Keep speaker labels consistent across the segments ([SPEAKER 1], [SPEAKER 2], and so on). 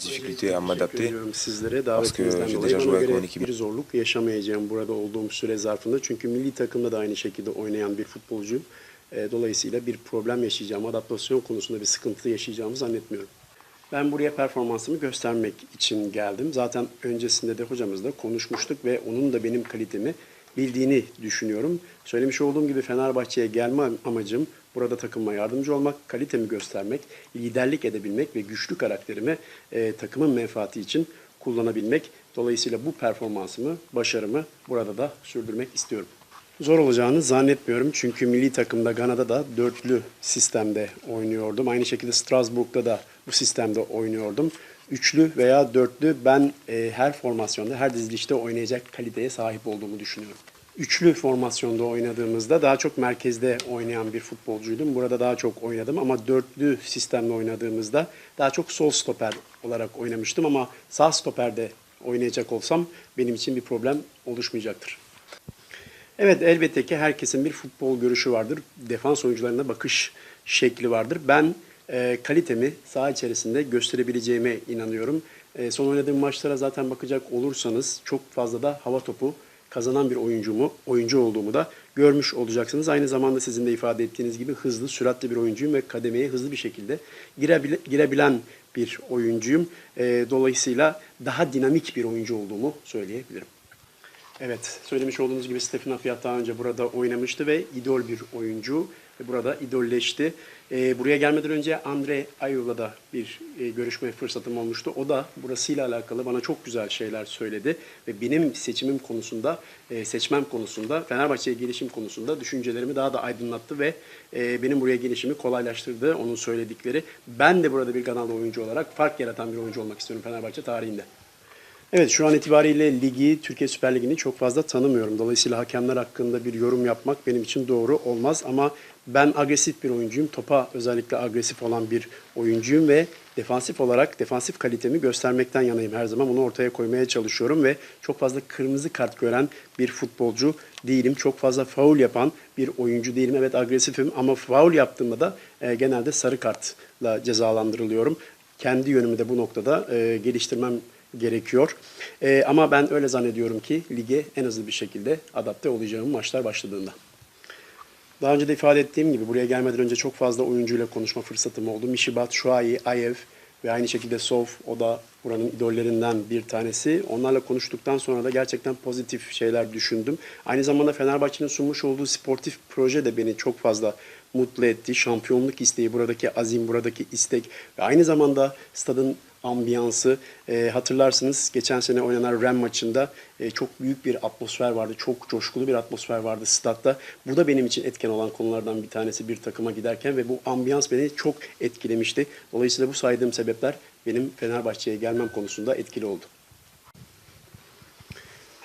[SPEAKER 1] difficulté à m'adapter. Parce que j'ai déjà joué avec mon équipe.
[SPEAKER 2] bir zorluk yaşamayacağım burada olduğum süre zarfında. Çünkü milli takımda da aynı şekilde oynayan bir futbolcuyum. E, Dolayısıyla bir problem yaşayacağım, adaptasyon konusunda bir sıkıntı yaşayacağımı zannetmiyorum. Ben buraya performansımı göstermek için geldim. Zaten öncesinde de hocamızla konuşmuştuk ve onun da benim kalitemi bildiğini düşünüyorum. Söylemiş olduğum gibi Fenerbahçe'ye gelme amacım burada takımıma yardımcı olmak, kalitemi göstermek, liderlik edebilmek ve güçlü karakterimi e, takımın menfaati için kullanabilmek. Dolayısıyla bu performansımı, başarımı burada da sürdürmek istiyorum. Zor olacağını zannetmiyorum çünkü milli takımda Gana'da da dörtlü sistemde oynuyordum. Aynı şekilde Strasbourg'da da bu sistemde oynuyordum. Üçlü veya dörtlü ben e, her formasyonda, her dizilişte oynayacak kaliteye sahip olduğumu düşünüyorum. Üçlü formasyonda oynadığımızda daha çok merkezde oynayan bir futbolcuydum. Burada daha çok oynadım ama dörtlü sistemde oynadığımızda daha çok sol stoper olarak oynamıştım ama sağ stoperde oynayacak olsam benim için bir problem oluşmayacaktır. Evet elbette ki herkesin bir futbol görüşü vardır. Defans oyuncularına bakış şekli vardır. Ben e, kalitemi saha içerisinde gösterebileceğime inanıyorum. E, son oynadığım maçlara zaten bakacak olursanız çok fazla da hava topu kazanan bir oyuncumu, oyuncu olduğumu da görmüş olacaksınız. Aynı zamanda sizin de ifade ettiğiniz gibi hızlı, süratli bir oyuncuyum ve kademeye hızlı bir şekilde girebile, girebilen bir oyuncuyum. E, dolayısıyla daha dinamik bir oyuncu olduğumu söyleyebilirim. Evet, söylemiş olduğunuz gibi Stefan Afiyat daha önce burada oynamıştı ve idol bir oyuncu. Burada idolleşti. Ee, buraya gelmeden önce Andre Ayuv'la da bir e, görüşme fırsatım olmuştu. O da burasıyla alakalı bana çok güzel şeyler söyledi. Ve benim seçimim konusunda, e, seçmem konusunda, Fenerbahçe'ye gelişim konusunda düşüncelerimi daha da aydınlattı ve e, benim buraya gelişimi kolaylaştırdı onun söyledikleri. Ben de burada bir Ganalı oyuncu olarak fark yaratan bir oyuncu olmak istiyorum Fenerbahçe tarihinde. Evet şu an itibariyle ligi, Türkiye Süper Ligi'ni çok fazla tanımıyorum. Dolayısıyla hakemler hakkında bir yorum yapmak benim için doğru olmaz. Ama ben agresif bir oyuncuyum. Topa özellikle agresif olan bir oyuncuyum ve defansif olarak defansif kalitemi göstermekten yanayım her zaman. Bunu ortaya koymaya çalışıyorum ve çok fazla kırmızı kart gören bir futbolcu değilim. Çok fazla faul yapan bir oyuncu değilim. Evet agresifim ama faul yaptığımda da e, genelde sarı kartla cezalandırılıyorum. Kendi yönümü de bu noktada e, geliştirmem gerekiyor. Ee, ama ben öyle zannediyorum ki lige en hızlı bir şekilde adapte olacağım maçlar başladığında. Daha önce de ifade ettiğim gibi buraya gelmeden önce çok fazla oyuncuyla konuşma fırsatım oldu. Mishibat, Shuai, Ayev ve aynı şekilde Sov, o da buranın idollerinden bir tanesi. Onlarla konuştuktan sonra da gerçekten pozitif şeyler düşündüm. Aynı zamanda Fenerbahçe'nin sunmuş olduğu sportif proje de beni çok fazla mutlu etti. Şampiyonluk isteği, buradaki azim, buradaki istek ve aynı zamanda stadın ambiyansı. E, hatırlarsınız geçen sene oynanan Ren maçında e, çok büyük bir atmosfer vardı. Çok coşkulu bir atmosfer vardı statta. Bu da benim için etken olan konulardan bir tanesi bir takıma giderken ve bu ambiyans beni çok etkilemişti. Dolayısıyla bu saydığım sebepler benim Fenerbahçe'ye gelmem konusunda etkili oldu.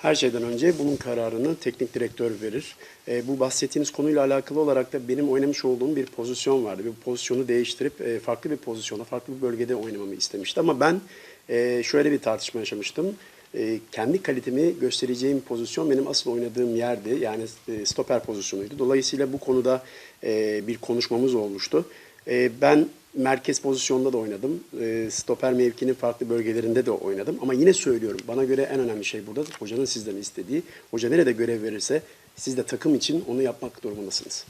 [SPEAKER 2] Her şeyden önce bunun kararını teknik direktör verir. E, bu bahsettiğiniz konuyla alakalı olarak da benim oynamış olduğum bir pozisyon vardı. Bu pozisyonu değiştirip e, farklı bir pozisyona, farklı bir bölgede oynamamı istemişti. Ama ben e, şöyle bir tartışma yaşamıştım. E, kendi kalitemi göstereceğim pozisyon benim asıl oynadığım yerdi. Yani e, stoper pozisyonuydu. Dolayısıyla bu konuda e, bir konuşmamız olmuştu. E, ben merkez pozisyonda da oynadım. E, stoper mevkinin farklı bölgelerinde de oynadım. Ama yine söylüyorum bana göre en önemli şey burada hocanın sizden istediği. Hoca nerede görev verirse siz de takım için onu yapmak durumundasınız.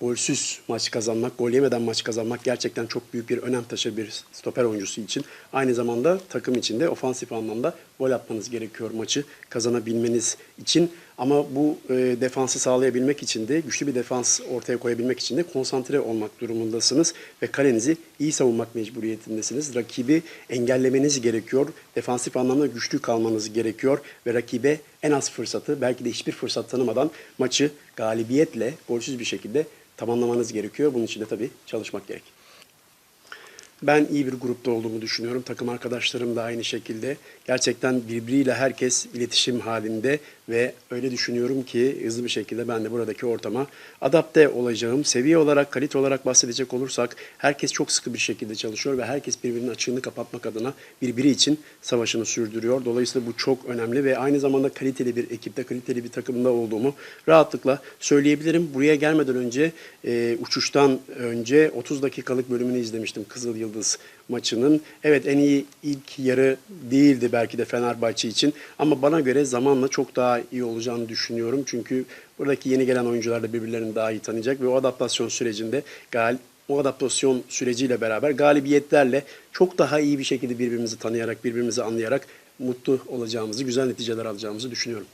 [SPEAKER 2] Golsüz maç kazanmak, gol yemeden maç kazanmak gerçekten çok büyük bir önem taşır bir stoper oyuncusu için. Aynı zamanda takım içinde ofansif anlamda gol atmanız gerekiyor maçı kazanabilmeniz için. Ama bu e, defansı sağlayabilmek için de güçlü bir defans ortaya koyabilmek için de konsantre olmak durumundasınız ve kalenizi iyi savunmak mecburiyetindesiniz. Rakibi engellemeniz gerekiyor. Defansif anlamda güçlü kalmanız gerekiyor ve rakibe en az fırsatı belki de hiçbir fırsat tanımadan maçı galibiyetle golsüz bir şekilde tamamlamanız gerekiyor. Bunun için de tabii çalışmak gerek. Ben iyi bir grupta olduğumu düşünüyorum. Takım arkadaşlarım da aynı şekilde. Gerçekten birbiriyle herkes iletişim halinde ve öyle düşünüyorum ki hızlı bir şekilde ben de buradaki ortama adapte olacağım. Seviye olarak, kalite olarak bahsedecek olursak herkes çok sıkı bir şekilde çalışıyor ve herkes birbirinin açığını kapatmak adına birbiri için savaşını sürdürüyor. Dolayısıyla bu çok önemli ve aynı zamanda kaliteli bir ekipte, kaliteli bir takımda olduğumu rahatlıkla söyleyebilirim. Buraya gelmeden önce e, uçuştan önce 30 dakikalık bölümünü izlemiştim Kızıl Yıldız maçının evet en iyi ilk yarı değildi belki de Fenerbahçe için ama bana göre zamanla çok daha iyi olacağını düşünüyorum. Çünkü buradaki yeni gelen oyuncular da birbirlerini daha iyi tanıyacak ve o adaptasyon sürecinde gal o adaptasyon süreciyle beraber galibiyetlerle çok daha iyi bir şekilde birbirimizi tanıyarak, birbirimizi anlayarak mutlu olacağımızı, güzel neticeler alacağımızı düşünüyorum.